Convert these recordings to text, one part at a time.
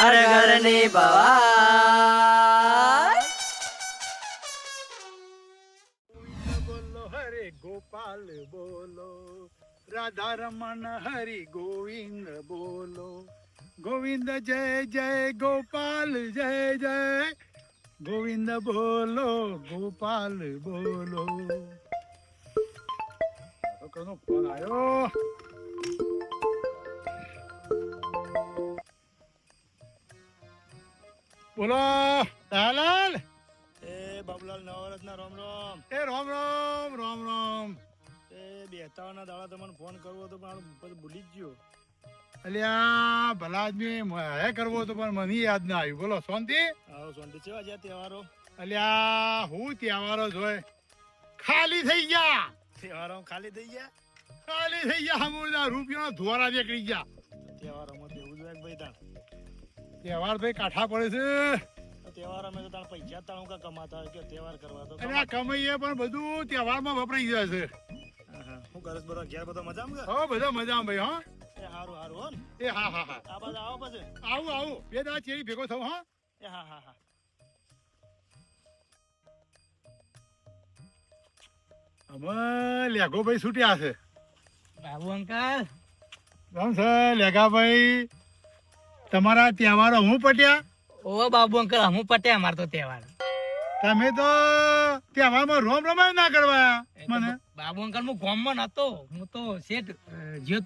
ઘર ઘરની ભવાય બોલો હરે ગોપાલ બોલો રાધા રમણ હરિ ગોવિંદ બોલો ગોવિંદ જય જય ગોપાલ જય જય ગોવિંદ બોલો ગોપાલ બોલો કોનો ફોન આવ્યો બોલો દાલાલ? એ બાબુલાલ નવરત્ન રોમ રોમ. એ રોમ રોમ રોમ રોમ. એ બેતાવાના દાડા તમને ફોન કરવો હતો પણ ભૂલી જ ગયો. અલ્યા ભલા આદમી મારે કરવો તો પણ મને યાદ ના આવ્યું. બોલો શાંતિ? હા શાંતિ. છે આજે તહેવારો? અલ્યા હું તહેવારો જોય. ખાલી થઈ ગયા. તહેવારો ખાલી થઈ ગયા? ખાલી થઈ ગયા અમૂલના રૂપિયાના ધોરા નીકળી ગયા. તહેવારોમાં તહેવાર ભાઈ કાઠા પડે છે. તહેવાર અમે તો તાર પૈસા તાણું કા કમાતા કે તહેવાર કરવા તો અરે આ કમાઈએ પણ બધું તહેવારમાં વપરાઈ જાય છે. હું કરસ બધા ઘેર બધા મજામાં હો બધા મજામાં ભાઈ હા. એ હારું હારું હો એ હા હા હા. આ બધા આવો પછી. આવું આવું. બે દા ચેરી ભેગો થવું હા. એ હા હા હા. અમે લેગો ભાઈ છૂટ્યા છે. બાબુ અંકલ. કેમ છે લેગાભાઈ તમારા તહેવારો હું પટ્યા? ઓ બાબુ અંકલ હું પટ્યા મારતો તહેવાર. તમે તો તહેવારમાં રોમ રમાય ના કરવા. મને? બાબુ અંકલ હું ગામમાં નતો. હું તો શેઠ અ, જ્યો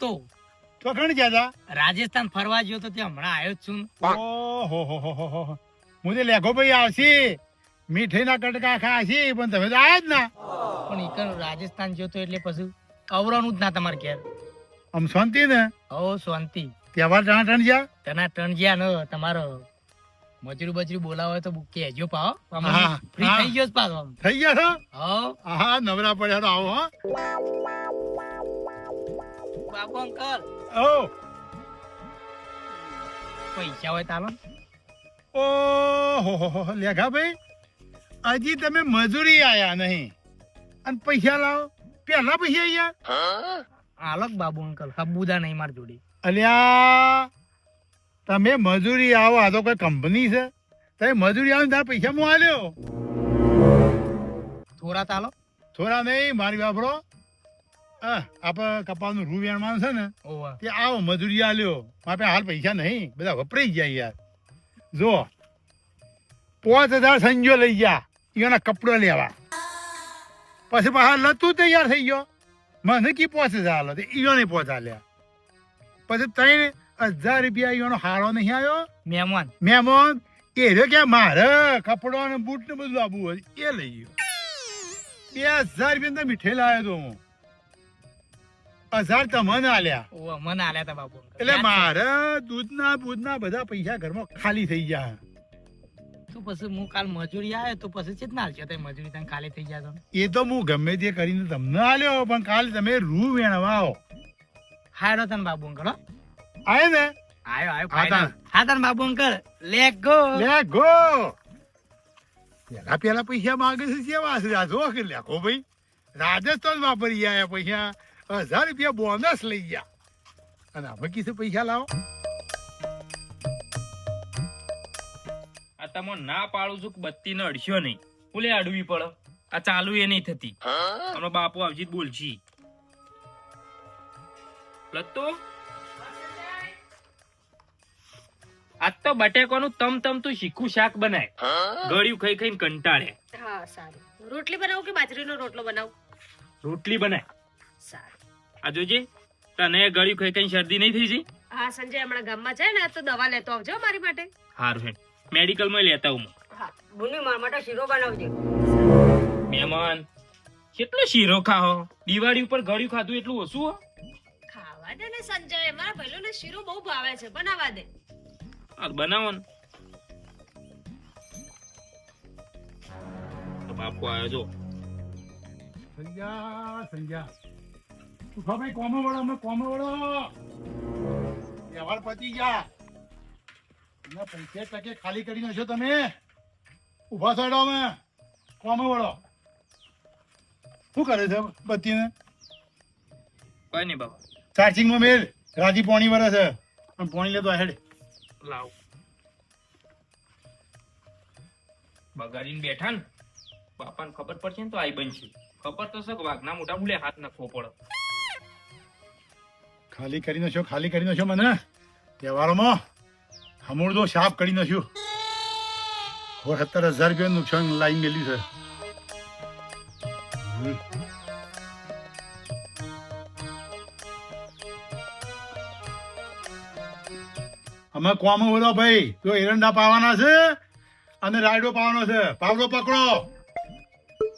તો કણ ગયા રાજસ્થાન ફરવા જ્યો તો ત્યાં હમણાં આવ્યો છું. ઓહો હો હો હો હો. તો લેખો ભાઈ આવશે. મીઠાઈના કટકા ખાશી પણ તમે તો આયા જ ના. પણ ઈકન રાજસ્થાન જ્યો તો એટલે પછી અવરાનું જ ના તમારે ઘેર. આમ શાંતિ ને? ઓ શાંતિ. તહેવાર ટાણ ટાણ જ્યાં તના ટણ જ્યાં નો તમારો મજૂરી બજરી બોલાવો હોય તો કહેજો પાવ હા, ફ્રી. થઈ ગયો પાછો આમ. થઈ ગયા છો? હો. હા નવરા પડ્યા તો આવો હા. બાબુ અંકલ. ઓ. પૈસા હોય તાલો ઓહો હો હો લેગા ભાઈ હજી તમે મજૂરી આયા નહીં. અને પૈસા લાવો. પહેલા પૈસા આયા? આલોક બાબુ અંકલ? હબુદા નહીં માર જોડી. અલ્યા તમે મજૂરી આવો આ તો કોઈ કંપની છે. તમે મજૂરી આવો તારા પૈસા હું આલ્યો. થોડા ચાલો. થોડા નહીં મારી વાપરો આપણે કપાસનું રૂ વેણવાનું છે ને તે આવો મજૂરી આલ્યો. માપે હાલ પૈસા નહીં બધા વપરાઈ ગયા યાર. જો પાંચ હજાર સંજો લઈ ગયા એના કપડો લેવા. પછી પાછા લતું તૈયાર થઈ ગયો. મને કી પહોંચે ચાલો આલો ઈયોને પહોંચા આલ્યા પછી ત્રણ હજાર રૂપિયા ઈયોનો હારો નહીં આવ્યો? મહેમાન. મહેમાન એ રહ્યો કે મારે કપડો અને બૂટ ને બધું આપવું હોય. એ લઈ ગયો. બે હજાર રૂપિયા તો મીઠે લાવ્યો તો હું. હજાર તમને આલ્યા. મને આલ્યા તા બાપુ. એટલે મારે દૂધના બૂધના બધા પૈસા ઘરમાં ખાલી થઈ ગયા. તો પછી હું કાલ મજૂરી આવ્યો તો પછી ચેત ના હાલશો મજૂરી તને ખાલી થઈ જાય એ તો હું ગમે તે કરીને તમને હાલ્યો પણ કાલ તમે રૂ વેણવા આવો હારો તને બાબુ અંકલ હો. ને. આયો આયો હા, તાન. બાબુ અંકલ લે ગો લે ગો પેલા પેલા પૈસા માંગે છે કેવા છે? આ જો કે લેખો ભાઈ. રાજસ્થાન વાપરી આયા પૈસા. હજાર રૂપિયા બોનસ લઈ ગયા. અને હવે કીધું પૈસા લાવો? આ ના પાડું છું કે બત્તી ને અડશો નહીં. બોલે અડવી પડે. આ ચાલુ એ નહીં થતી. અમે બાપુ આવજી બોલશી લત્તો? આજ તો બટેકોનું તમ તમ તું શીખું શાક બનાય. ગળ્યું ખાઈ ખાઈને કંટાળે. હા સારું. રોટલી બનાવું કે બાજરીનો રોટલો બનાવું? રોટલી બનાય. સારું. આ જોજે તને ગળ્યું ખાઈ ખાઈને શરદી નહીં થઈ જઈ હા સંજય હમણાં ગામમાં જાય ને તો દવા લેતો આવજો મારી માટે. હારું હેડ. મેડિકલમાં લેતા હું. બુની મારા માટે શીરો બનાવજે. મહેમાન કેટલો શીરો ખાઓ દિવાળી ઉપર ગળ્યું ખાધું એટલું ઓછું હો. ખાવા દે ને સંજય મારા ભાઈલોને શીરો બહુ ભાવે છે બનાવવા દે. આ બનાવો ને. બાપુ આવ્યો જો. સંજા સંજા તું ભાઈ કોમો વળો અમે કોમો વળો વ્યવહાર પતી ગયા. પૈસે ટકે ખાલી કરી નાખશો તમે. ઊભા થયો અમે. કોમે વળો. શું કરે છે બત્તીને? કઈ નહીં બાબા. ચાર્જિંગમાં મેલ. રાજી પોણી વરે છે. પણ પોણી લેતો હેડ. લાવ. બગાડીને બેઠા ને. બાપાને ખબર પડશે ને તો આઈ બનશે. ખબર તો છે કે વાઘના મોટા ભૂલે હાથ ના પડે. ખાલી કરી નાખ્યો ખાલી કરી નાખ્યો મને. તહેવારોમાં. હમૂળ તો સાફ કરી નાખ્યું. હવે સત્તર હજાર રૂપિયા નુકસાન લાઈન ગયેલું છે. અમે કોમ બોલો ભાઈ, તો એરંડા પાવાના છે અને રાયડો પાવાનો છે. પાવડો પકડો.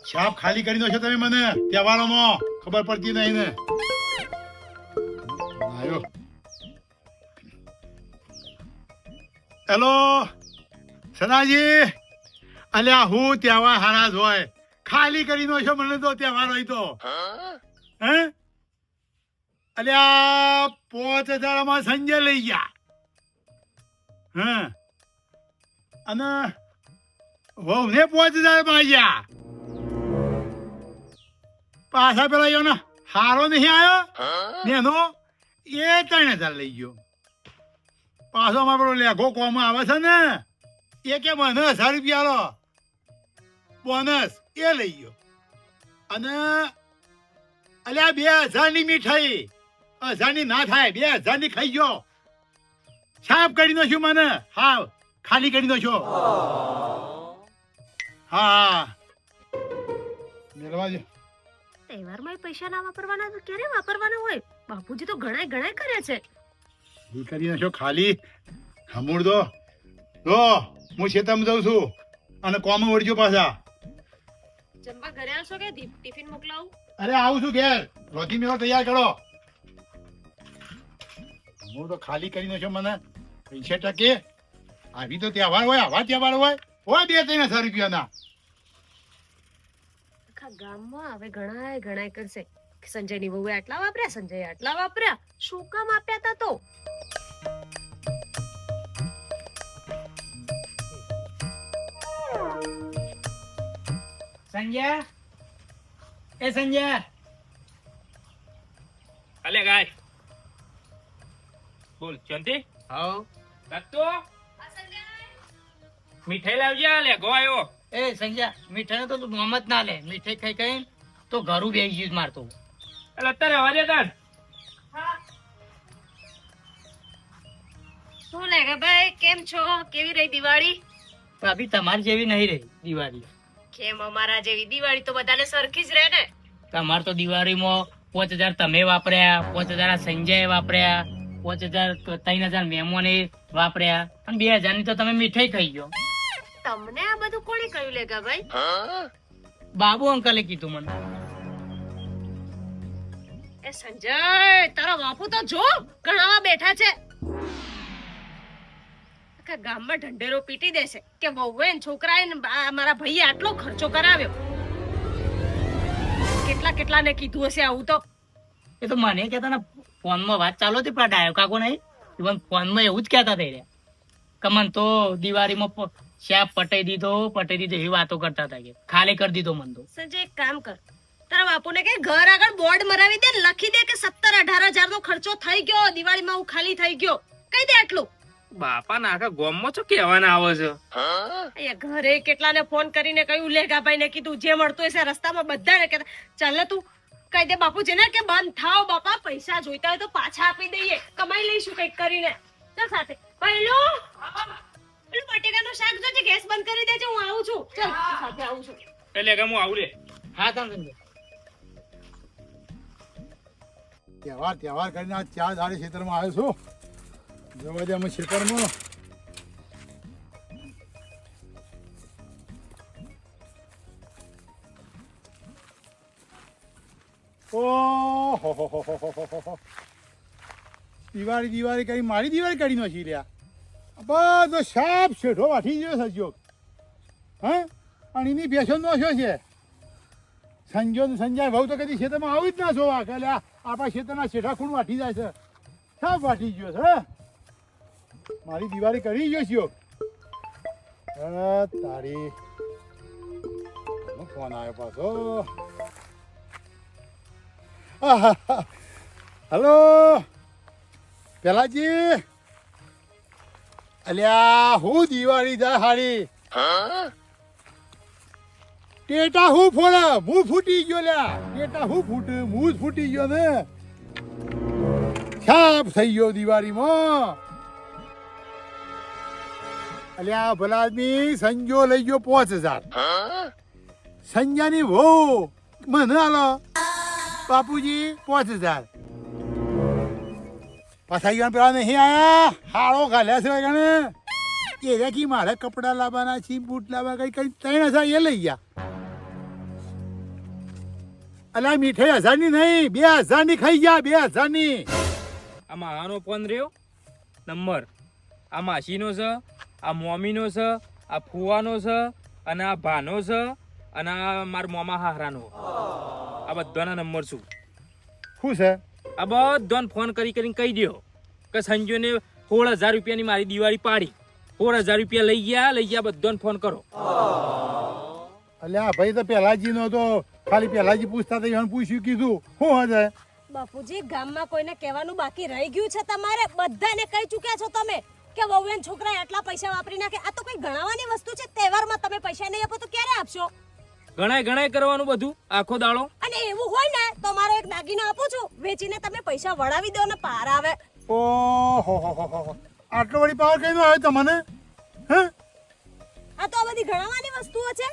છાપ ખાલી કરી દો છો તમે મને, તહેવારોમાં. ખબર પડતી નહીં ને. હેલો સદાજી અલ્યા હું તહેવાર હારા જ હોય. ખાલી કરી છો મને તો તહેવાર હોય તો. હે? અલ્યા પોચ હજારમાં સંજય લઈ ગયા. હા? અને વહુને પોચ હજારમાં ગયા પાછા પેલા ને હારો નહીં આવ્યો ને એનો એ ત્રણ હજાર લઈ ગયો. પાછો પેલો લેઘો કોમાં આવે છે ને, એ કે મને હજાર રૂપિયા લો બોનસ, એ લઈ ગયો. અને અલ્યા બે હજારની મીઠાઈ હજારની થાય, બે હજારની ખાઈ ગયો. સાફ કરી નાખ્યું મને. હા ખાલી કરી નાખ્યો. હા. મેળવા જો. તહેવારમાં પૈસા ના વાપરવાના તો ક્યારે વાપરવાના હોય? બાપુજી તો ઘણાય ઘણા કરે છે. કરી નાખ્યો. ખાલી હમૂળ દો. દો હું ખેતરમાં જઉં છું. અને કોમ વળજો પાછા. જમવા ઘરે આવશો કે ટિફિન મોકલાવું? અરે આવું છું ઘેર. રોટી મેળો તૈયાર કરો. હું તો ખાલી કરી નાખ્યો મને પૈસા ટકે. આવી તો તહેવાર હોય આવા તહેવાર હોય. હોય બે ત્રણ હજાર રૂપિયાના. આખા ગામમાં હવે ઘણા ઘણા કરશે. સંજયની વહુએ આટલા વાપર્યા? સંજય આટલા વાપર્યા? શું કામ આપ્યા તા તો? સંજય? એ સંજય? અલે ગાય. બોલ શાંતિ? હાઉ દત્તુ? મીઠાઈ લાવજે લે ગો આવ્યો એ સંજય મીઠાઈ તો તું મોહમ્મદ ના લે. મીઠાઈ ખાઈ ખાઈ તો ઘરું બેસી ગયું મારતો એટલે અત્યારે હવા તાર શું લાગે ભાઈ? કેમ છો? કેવી રહી દિવાળી? ભાભી તમારી જેવી નહીં રહી દિવાળી. કેમ અમારા જેવી? દિવાળી તો બધાને સરખી જ રહે ને. તમાર તો દિવાળીમાં પાંચ હજાર તમે વાપર્યા પાંચ હજાર આ સંજય વાપર્યા પાંચ હજાર ત્રણ હજાર મહેમાને વાપર્યા. અને બે હજારની તો તમે મીઠાઈ ખાઈ ગયો. તમને આ બધું કોણે કહ્યું લેગા ભાઈ? બાબુ અંકલે કીધું મને. એ સંજય તારા બાપુ તો જો ગણાવા બેઠા છે. આખા ગામમાં ઢંઢેરો પીટી દેશે કે વહુએ છોકરાએ મારા ભાઈએ આટલો ખર્ચો કરાવ્યો. કેટલા કેટલાને કીધું હશે આવું તો? એ તો મને કહેતા ને ફોનમાં વાત ચાલુ હતી પણ ડાયો કાકો નહીં. ઇવન ફોનમાં એવું જ કહેતા થઈ રહ્યા કમન તો દિવાળીમાં શાપ પટાઈ દીધો પટાઈ દીધો એ વાતો કરતા હતા કે ખાલી કરી દીધો મન તો. સંજય એક કામ કર. તારા બાપુને કે ઘર આગળ બોર્ડ મરાવી દે લખી દે કે સત્તર અઢાર હજાર નો ખર્ચો થઈ ગયો દિવાળીમાં હું ખાલી થઈ ગયો. કહી દે આટલું. બાપા ના આખા ગોમમાં છો કેવાના આવો છો? ઘરે કેટલાને ફોન કરીને કહ્યું લેગાભાઈ ને કીધું જે મળતું હશે રસ્તામાં બધાને કહેતા. ચાલ ને તું કહી દે બાપુ જેને કે બંધ થાવ બાપા પૈસા જોઈતા હોય તો પાછા આપી દઈએ. કમાઈ લઈશું કંઈક કરીને. ચાલ સાથે. પહેલું પેલું બટેકાનું શાક જોજે ગેસ બંધ કરી દેજે હું આવું છું. ચાલ સાથે આવું છું. એટલે કે હું આવું રે. હા તમે તહેવાર તહેવાર કરીને આ ચાર ધારી ક્ષેત્રમાં આવ્યો છું. જોવા દે અમે ક્ષેત્રમાં. દિવાળી દિવાળી કરી, મારી દિવાળી કરી નાખી રહ્યા. બધો સાપ શેઠો વાઠી ગયો સજ્યો હે? અને એની બેસન નો છે? સંજો ને સંજય ભાવ તો કદી ખેતરમાં આવી જ ના જોવા. કે આપણા ખેતરના શેઠા ખૂણ વાટી જાય છે. સાફ વાટી ગયો છે મારી દિવાળી કરી ગયો છો તારી. ફોન આવ્યો પાછો. હલો? પેલાજી? અલ્યા, હું દિવાળી જાય હારી? ટેટા હું ફોડે, હું ફૂટી ગયો લ્યા. ટેટા હું ફૂટે, હું જ ફૂટી ગયો ને. છાપ થઈ ગયો દિવાળીમાં. અલ્યા ભલા આદમી સંજો લઈ ગયો પાંચ હજાર. સંજાની વહુ, મને હાલો બાપુજી, પાંચ હજાર. પાછા ગયા પેલા નહીં આયા? હાળો ઘાલ્યા છે ગણે એ રેખી મારે કપડાં લાવવાના છે, બૂટ લાવવા, કઈ કઈ ત્રણ હજાર એ લઈ ગયા. અલા મીઠાઈ હજારની નહીં બે હજારની ખાઈ ગયા બે હજારની આ મારાનો ફોન રહ્યો? નંબર. આ માસીનો છે આ મોમીનો છે આ ફુવાનો છે અને આ ભાનો છે અને આ મારા મોમા હારાનો આ બધાના નંબર છું શું છે? આ બધાને ફોન કરી કરીને કહી દો કે સંજોને સોળ હજાર રૂપિયાની મારી દિવાળી પાડી. સોળ હજાર રૂપિયા લઈ ગયા લઈ ગયા બધાને ફોન કરો. અલ્યા ભાઈ તો પહેલા નો તો ખાલી પહેલાજી પૂછતા હતા એને પૂછ્યું કીધું શું હશે? બાપુજી ગામમાં કોઈને કહેવાનું બાકી રહી ગયું છે તમારે? બધાને કહી ચૂક્યા છો તમે કે વહુએન છોકરાએ આટલા પૈસા વાપરી નાખે આ તો કઈ ગણાવાની વસ્તુ છે? તહેવારમાં તમે પૈસા નહીં આપો તો ક્યારે આપશો? ગણાય ગણાય કરવાનું બધું આખો દાડો. અને એવું હોય ને તો મારો એક દાગીનો આપું છું વેચીને તમે પૈસા વળાવી દો ને પાર આવે. ઓહો હો હો હો હો. આટલો વળી પાવર કઈ નો આવ્યો તમને? હે? આ તો આ બધી ગણાવાની વસ્તુઓ છે?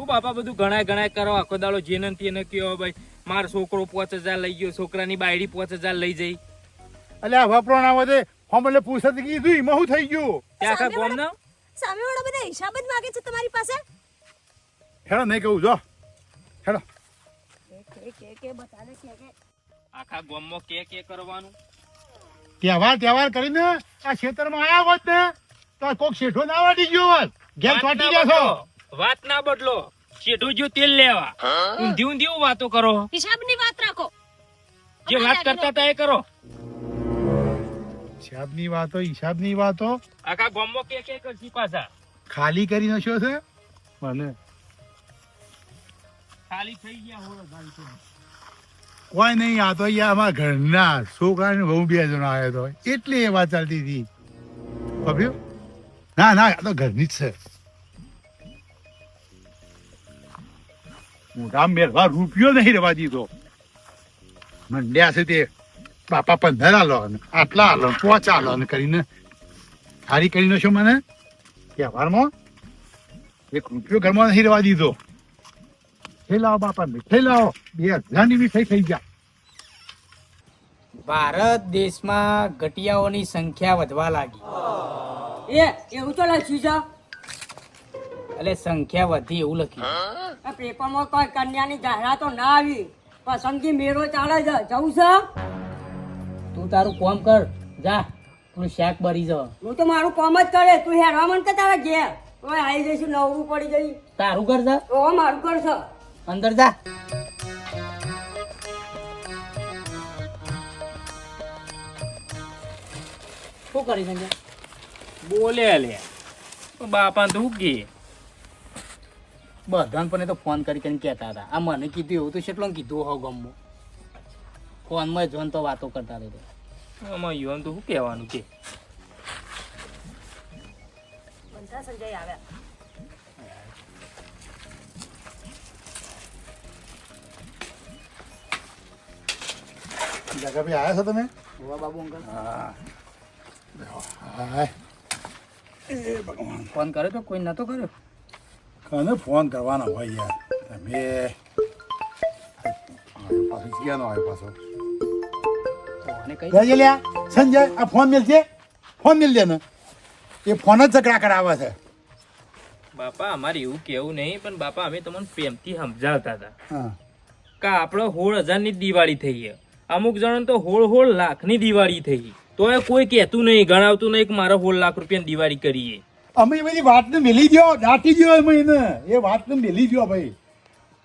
હું બાપા બધું ગણાય ગણાય કરો આખો દાડો જેને ને તેને કયો ભાઈ મારો છોકરો પાંચ હજાર લઈ ગયો છોકરાની બાયડી પાંચ હજાર લઈ જઈ. અલ્યા વપરો ના વધે. હમ એટલે પૂછતા કીધું એમાં શું થઈ ગયું? ત્યાં આખા ગામના? સામે વાળા બધા હિસાબ જ માગે છે તમારી પાસે? હેડો નહીં કહું જો. હેડો. કે કે કે કે કે આખા ગામમાં કે કે કરવાનું? તહેવાર તહેવાર કરીને આ ખેતરમાં આયા હોત ને તો આ કોક શેઠો ના વાટી ગયો હોત. ઘેર ચોટી ગયા છો. વાત ના બદલો શેઠું જો તેલ લેવા. ઊંધી ઊંધી વાતો કરો. હિસાબની વાત રાખો. જે વાત કરતા હતા એ કરો. હિસાબની વાતો હિસાબની વાતો? આખા ગોમો કે કે કરશી પાછા. ખાલી કરી નશો છે? મને. ખાલી થઈ ગયા હોળો ખાલી થઈ. કોઈ નહીં આ તો અહીંયા અમારા ઘરના છોકરા ને બહુ બે જણા આવ્યો હતો એટલે એ વાત ચાલતી હતી. ના ના આ તો ઘરની જ છે. મોટા મેળવા રૂપિયો નહીં રહેવા દીધો. મંડ્યા છે તે બાપા પંદર આલો આટલા આલો પોચ આલો કરીને ખાલી કરીને શું મને. તહેવારમાં એક રૂપિયો ઘરમાં નહીં રહેવા દીધો. મીઠાઈ લાવો બાપા મીઠાઈ લાવો બે હજારની મીઠાઈ થઈ ગયા. ભારત દેશમાં ઘટિયાઓની સંખ્યા વધવા લાગી. એ એવું તો લાગ્યું છે? એટલે સંખ્યા વધી એવું લખ્યું પેપરમાં કોઈ કન્યાની જાહેરાતો ના આવી. પસંદગી મેળો ચાલે છે. જવું છે? તું તારું કોમ કર. જા તું શાક ભરી જ હું તો મારું કોમ જ કરે. તું હેરવા મન કે તારા ઘેર? કોઈ આવી જઈશું નવરું પડી જઈ તારું કર જા ઓ મારું છે. અંદર જા. શું કરી સંજય બોલે લે. બાપા તો કે? બધાને પણ એ તો ફોન કરી કરીને કહેતા હતા. આ મને કીધું એવું તો કેટલો કીધું હો ગમો ફોનમાં જોન તો વાતો કરતા હતા આમાં યુવાન તો શું કહેવાનું કે? બંધા સંજય આવ્યા. આવ્યા છો તમે? હોવા બાબુ અંકલ. હા. એ ભગવાન ફોન કર્યો તો કોઈ નતો કર્યો? કને ફોન કરવાનો હોય યાર તમે પાછો ક્યાંનો આવ્યો પાછો અને જજે લ્યા સંજય આ ફોન મેલજે ફોન મેલજે ને એ ફોન જ ઝઘડા કરાવે છે. બાપા અમારે એવું કેવું નહીં પણ બાપા અમે તમને પ્રેમથી સમજાવતા હતા. કે આપણે હોળ હજારની દિવાળી થઈ અમુક જણ તો હોળ હોળ લાખની દિવાળી થઈ. તો એ કોઈ કહેતું નહીં ગણાવતું નહીં કે મારે હોળ લાખ રૂપિયાની દિવાળી કરીએ અમે એ બધી વાતને મેલી દો દાટી દો અમે એને. એ વાતને મેલી દો ભાઈ.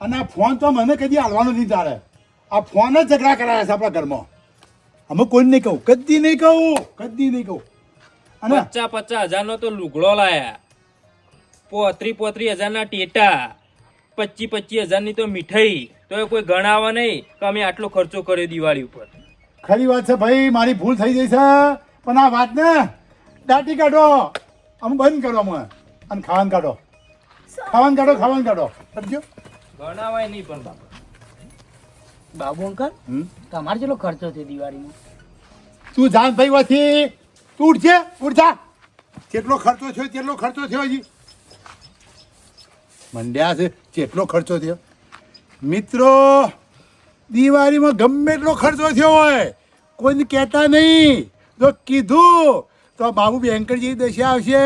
અને આ ફોન તો મને કદી હાલવાનો નહીં તારે. આ ફોન જ ઝઘડા કરાયા છે આપણા ઘરમાં. અમે કોઈને નહીં કહું. કદી નહીં કહું. કદી નહીં કહું. અને પચાસ પચાસ હજારનો તો લુગડો લાયા. પોત્રી પોત્રી હજારના ટેટા. પચીસ પચી હજારની તો મીઠાઈ. તો એ કોઈ ગણાવા નહીં કે અમે આટલો ખર્ચો કર્યો દિવાળી ઉપર. ખરી વાત છે ભાઈ. મારી ભૂલ થઈ ગઈ છે. પણ આ વાતને દાટી કાઢો. અમે બંધ કરો અમે અને ખાવાનું કાઢો. ખાવાનું કાઢો ખાવાનું કાઢો. સમજો? ગણાવાય નહીં પણ બાપા. બાબુ અંકલ તમારે જેટલો ખર્ચો છે દિવાળીમાં તું જાન ભાઈ વાથી તું ઉઠજે ઉઠજા કેટલો ખર્ચો થયો કેટલો ખર્ચો થયો હજી. મંડ્યા છે કેટલો ખર્ચો થયો. મિત્રો દિવાળીમાં ગમે એટલો ખર્ચો થયો હોય કોઈને કહેતા નહીં. જો કીધું તો બાબુ વેંકટજી દશા આવશે.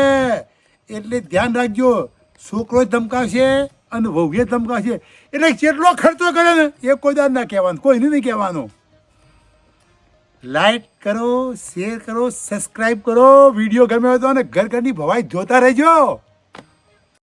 એટલે ધ્યાન રાખજો છોકરો ધમકાવશે અને વહુએ ધમકાવશે. એટલે જેટલો ખર્ચો કરે ને, એ કોઈ દાદ ના કહેવાનું કોઈને નહીં કહેવાનું. લાઈક કરો શેર કરો સબસ્ક્રાઇબ કરો વીડિયો ગમે હતો અને ઘર ઘરની ભવાઈ જોતા રહેજો.